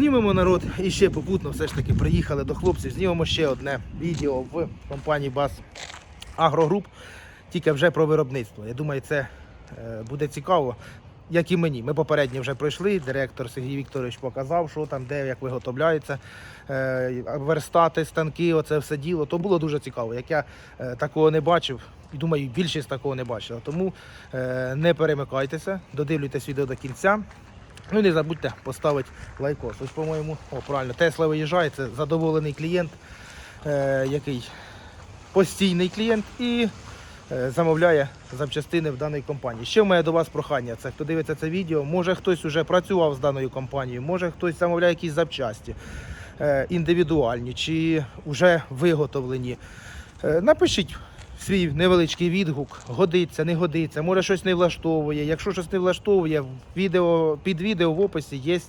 знімемо народ і ще попутно все ж таки приїхали до хлопців. Знімемо ще одне відео в компанії Бас Агрогруп, тільки вже про виробництво. Я думаю, це е, буде цікаво. Як і мені. Ми попередньо вже пройшли. Директор Сергій Вікторович показав, що там, де, як виготовляються е, верстати, станки, оце все діло. То було дуже цікаво. Як я е, такого не бачив, і думаю, більшість такого не бачила. Тому не перемикайтеся, додивлюйтесь відео до кінця. Ну і не забудьте поставити лайкос. Ось, по-моєму, о, правильно, Тесла виїжджає, це задоволений клієнт, е, який постійний клієнт і е, замовляє запчастини в даній компанії. Ще в мене до вас прохання. Це хто дивиться це відео, може хтось вже працював з даною компанією, може хтось замовляє якісь запчасті е, індивідуальні чи вже виготовлені. Е, Напишіть свій невеличкий відгук, годиться, не годиться, може щось не влаштовує. Якщо щось не влаштовує, відео, під відео в описі є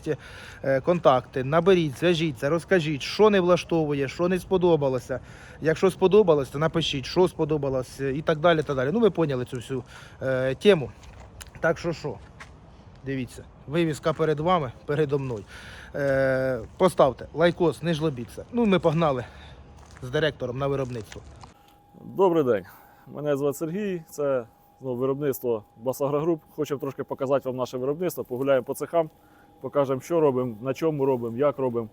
е, контакти. Наберіть, зв'яжіться, розкажіть, що не влаштовує, що не сподобалося. Якщо сподобалось, то напишіть, що сподобалось е, і так далі. Так далі. Ну, ви поняли цю всю е, тему. Так що що? Дивіться, вивіска перед вами, передо мною. Е, поставте лайкос, не жлобіться. Ну, ми погнали з директором на виробництво. Добрий день. Мене звати Сергій. Це знову виробництво Басагрогруп. Хочемо трошки показати вам наше виробництво. Погуляємо по цехам, покажемо, що робимо, на чому робимо, як робимо.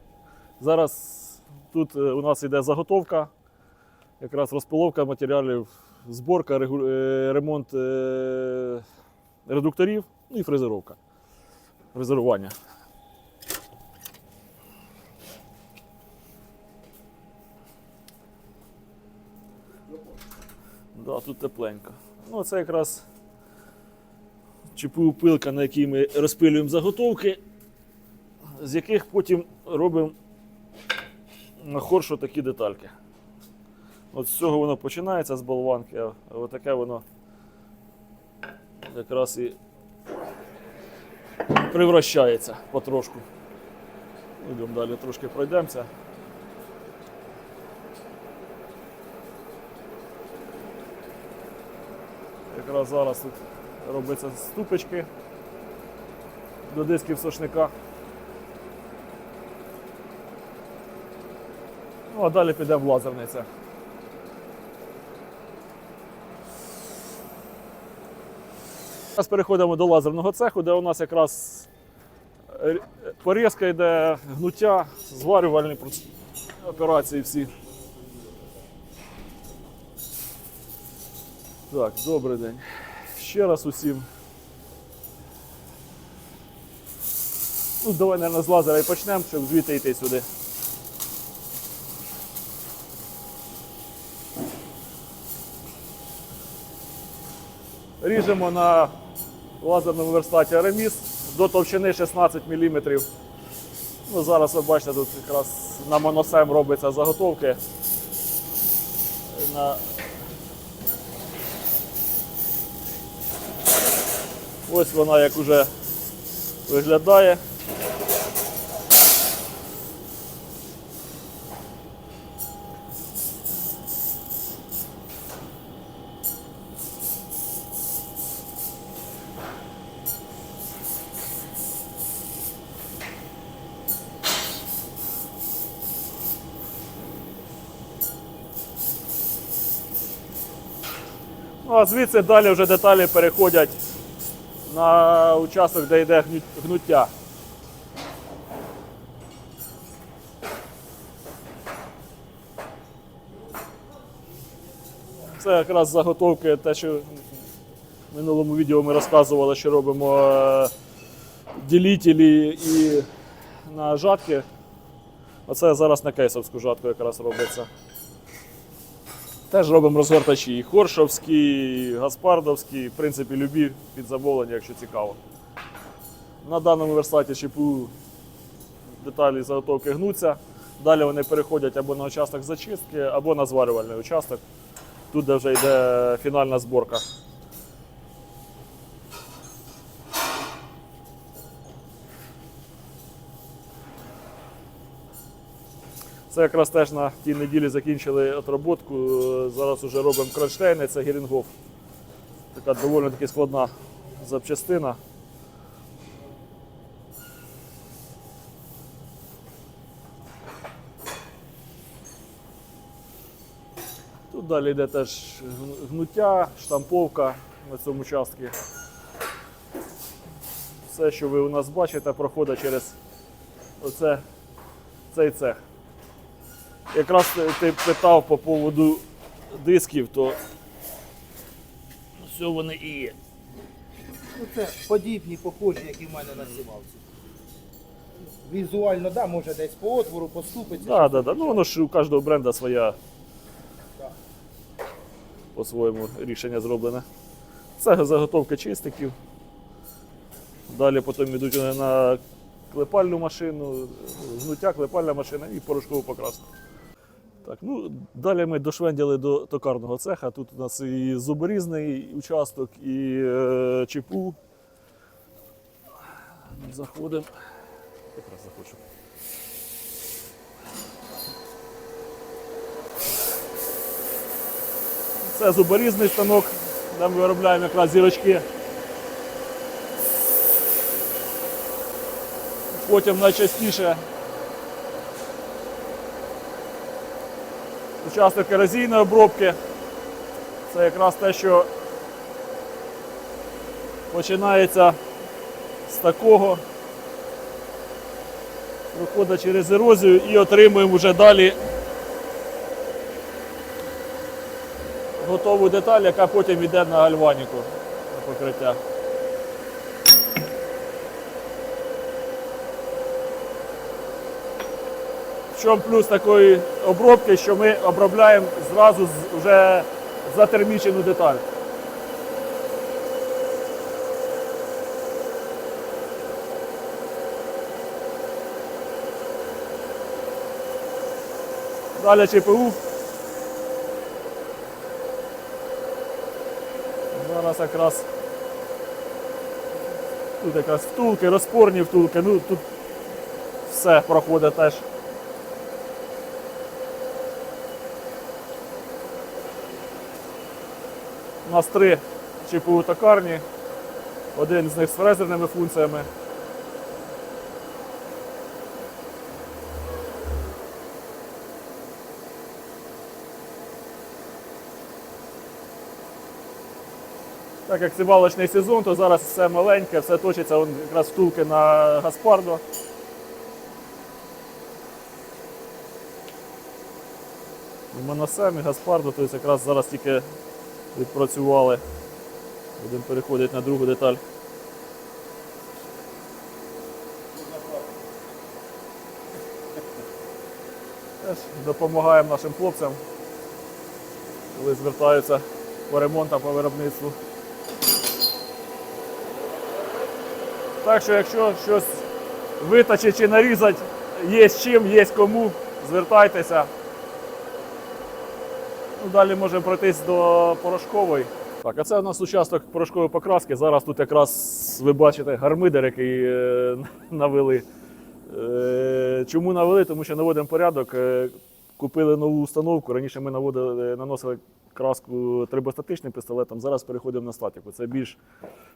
Зараз тут е, у нас йде заготовка, якраз розпиловка матеріалів, зборка, е, ремонт е, редукторів ну і фрезеровка. Фрезерування. Да, тут тепленько. Ну, це якраз ЧПУ пилка, на якій ми розпилюємо заготовки, з яких потім робимо на хоршу такі детальки. От з цього воно починається з болванки, а отаке воно якраз і превращається потрошку. Йдемо далі, трошки пройдемося. Якраз зараз тут робляться ступочки до дисків сошника. Ну, а далі піде в лазерниця. Зараз переходимо до лазерного цеху, де у нас якраз порізка йде гнуття, зварювальні операції всі. Так, добрий день. Ще раз усім. Ну, давай, мабуть, з лазера і почнемо, щоб звідти йти сюди. Ріжемо на лазерному верстаті Араміс до товщини 16 мм. Ну, зараз ви бачите, тут якраз на моносем робиться заготовки. На Ось вона як уже виглядає. Ну, а звідси далі вже деталі переходять на участок, де йде гнуття. Це якраз заготовки, те, що в минулому відео ми розказували, що робимо е, ділітелі і на жатки. Оце зараз на кейсовську жатку якраз робиться. Теж робимо розгортачі Хоршовські, і Гаспардовські, в принципі, любі під замовлення, якщо цікаво. На даному верстаті ЧПУ деталі заготовки гнуться. Далі вони переходять або на участок зачистки, або на зварювальний участок. Тут де вже йде фінальна зборка. Це якраз теж на тій неділі закінчили отработку. Зараз вже робимо кронштейни, це гірінгов. Така доволі таки складна запчастина. Тут далі йде теж гнуття, штамповка на цьому участку. Все, що ви у нас бачите, проходить через оце, цей цех. Якраз ти- питав по поводу дисків, то все вони і є. Ну, це подібні, похожі, як і в мене на сівалці. Візуально, да, може десь по отвору поступиться. Так, так, так. Ну воно ж у кожного бренда своя Так. по-своєму рішення зроблене. Це заготовка чистиків. Далі потім йдуть вони на клепальну машину, гнуття, клепальна машина і порошкову покраску. Так, ну, далі ми дошвенділи до токарного цеха. Тут у нас і зуборізний участок, і е, ЧПУ. Заходимо. Якраз захочу. Це зуборізний станок, де ми виробляємо якраз зірочки. Потім найчастіше участок ерозійної обробки. Це якраз те, що починається з такого, проходить через ерозію і отримуємо вже далі готову деталь, яка потім йде на гальваніку на покриття. В чому плюс такої обробки, що ми обробляємо зразу вже затермічену деталь. Далі ЧПУ. Зараз якраз тут якраз втулки, розпорні втулки, ну тут все проходить теж. У нас три ЧПУ токарні, один з них з фрезерними функціями. Так як сівалочний сезон, то зараз все маленьке, все точиться он якраз втулки на Гаспардо. Моносем і Гаспардо, тобто якраз зараз тільки відпрацювали. Будемо переходити на другу деталь. Допомагаємо нашим хлопцям, коли звертаються по ремонтам, по виробництву. Так що, якщо щось виточити чи нарізати, є з чим, є кому, звертайтеся. Ну, далі можемо пройтись до порошкової. Так, а це у нас участок порошкової покраски. Зараз тут якраз ви бачите гармидер, який е, навели. Е, чому навели? Тому що наводимо порядок. Е, купили нову установку. Раніше ми наводили, наносили краску трибостатичним пістолетом. Зараз переходимо на статику. Це більш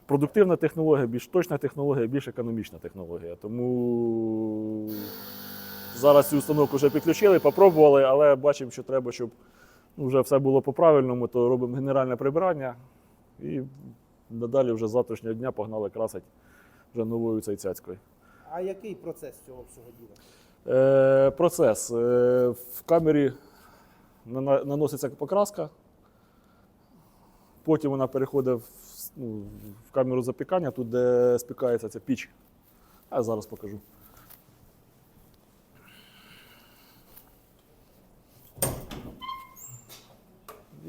продуктивна технологія, більш точна технологія, більш економічна технологія. Тому зараз цю установку вже підключили, попробували, але бачимо, що треба, щоб вже все було по-правильному, то робимо генеральне прибирання і надалі вже з завтрашнього дня погнали красити вже новою цейцяцькою. А який процес цього всього діла? Е, процес. Е, в камері наноситься покраска, потім вона переходить в, ну, в камеру запікання, тут де спікається ця піч. А я зараз покажу.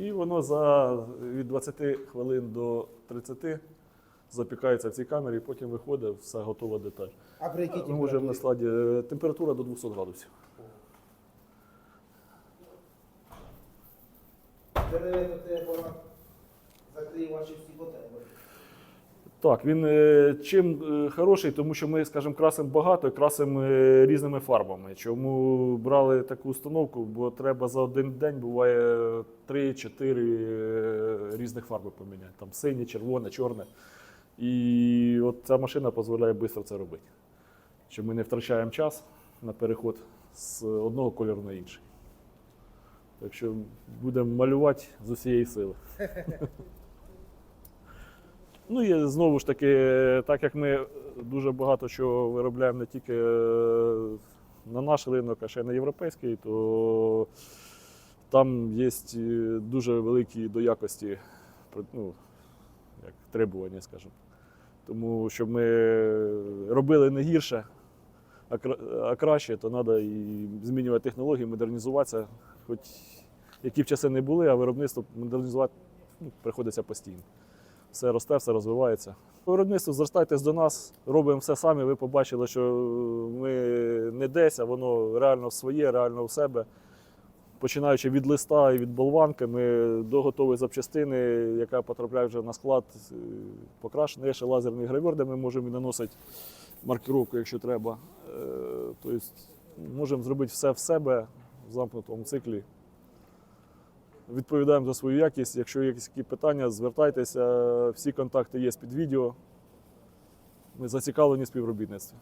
І воно за від 20 хвилин до 30 запікається в цій камері, потім виходить, все готова деталь. А при якій Ми можемо на складі е, температура до 200 градусів. Дерев'яний апарат закриє ваші всі потреби. Так, він е, чим е, хороший, тому що ми, скажімо, красимо багато і красимо е, різними фарбами. Чому брали таку установку? Бо треба за один день буває 3-4 е, різних фарби поміняти. Там синє, червоне, чорне. І от ця машина дозволяє швидко це робити. Що ми не втрачаємо час на переход з одного кольору на інший. Так що будемо малювати з усієї сили. Ну і знову ж таки, так як ми дуже багато чого виробляємо не тільки е, на наш ринок, а ще й на європейський, то там є дуже великі до якості ну, як требування, скажімо. Тому щоб ми робили не гірше, а краще, то треба і змінювати технології, модернізуватися. Хоч які б часи не були, а виробництво модернізувати ну, приходиться постійно. Все росте, все розвивається. Виробництво звертайтесь до нас, робимо все самі. Ви побачили, що ми не десь, а воно реально своє, реально в себе. Починаючи від листа і від болванки, ми до готової запчастини, яка потрапляє вже на склад, покрашена. Ще лазерний гравюр, де ми можемо і наносити маркировку, якщо треба. Тобто можемо зробити все в себе в замкнутому циклі. Відповідаємо за свою якість. Якщо є якісь питання, звертайтеся. Всі контакти є під відео. Ми зацікавлені в співробітництві.